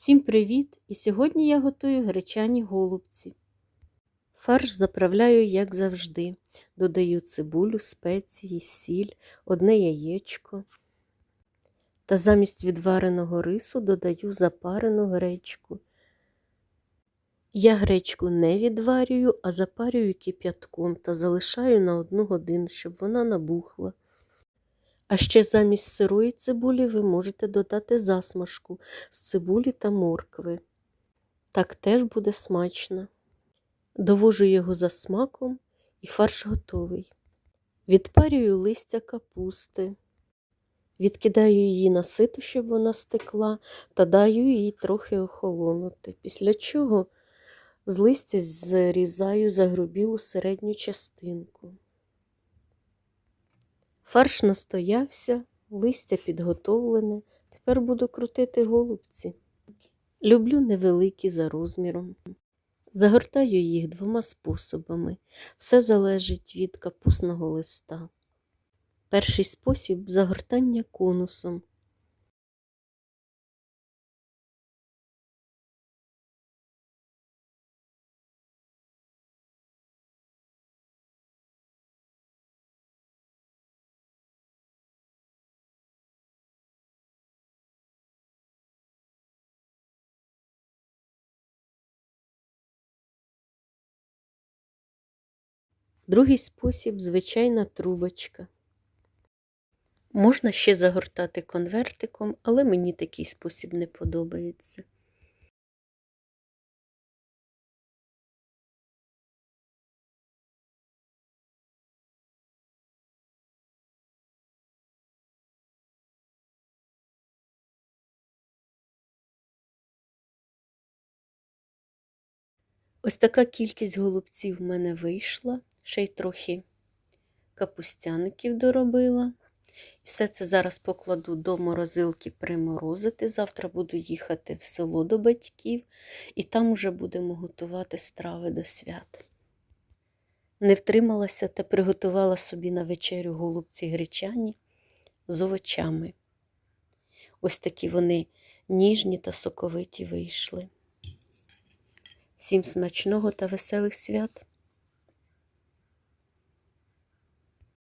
Всім привіт! І сьогодні я готую гречані голубці. Фарш заправляю, як завжди. Додаю цибулю, спеції, сіль, одне яєчко. Та замість відвареного рису додаю запарену гречку. Я гречку не відварюю, а запарюю кип'ятком та залишаю на одну годину, щоб вона набухла. А ще замість сирої цибулі ви можете додати засмажку з цибулі та моркви. Так теж буде смачно. Довожу його за смаком і фарш готовий. Відпарюю листя капусти, відкидаю її на сито, щоб вона стекла, та даю їй трохи охолонути. Після чого з листя зрізаю загрубілу середню частинку. Фарш настоявся, листя підготовлене. Тепер буду крутити голубці. Люблю невеликі за розміром. Загортаю їх двома способами. Все залежить від капусного листа. Перший спосіб загортання конусом. Другий спосіб звичайна трубочка. Можна ще загортати конвертиком, але мені такий спосіб не подобається. Ось така кількість голубців в мене вийшла, ще й трохи капустяників доробила. Все це зараз покладу до морозилки приморозити. Завтра буду їхати в село до батьків, і там уже будемо готувати страви до свят. Не втрималася та приготувала собі на вечерю голубці гречані з овочами. Ось такі вони ніжні та соковиті вийшли. Всім смачного та веселих свят!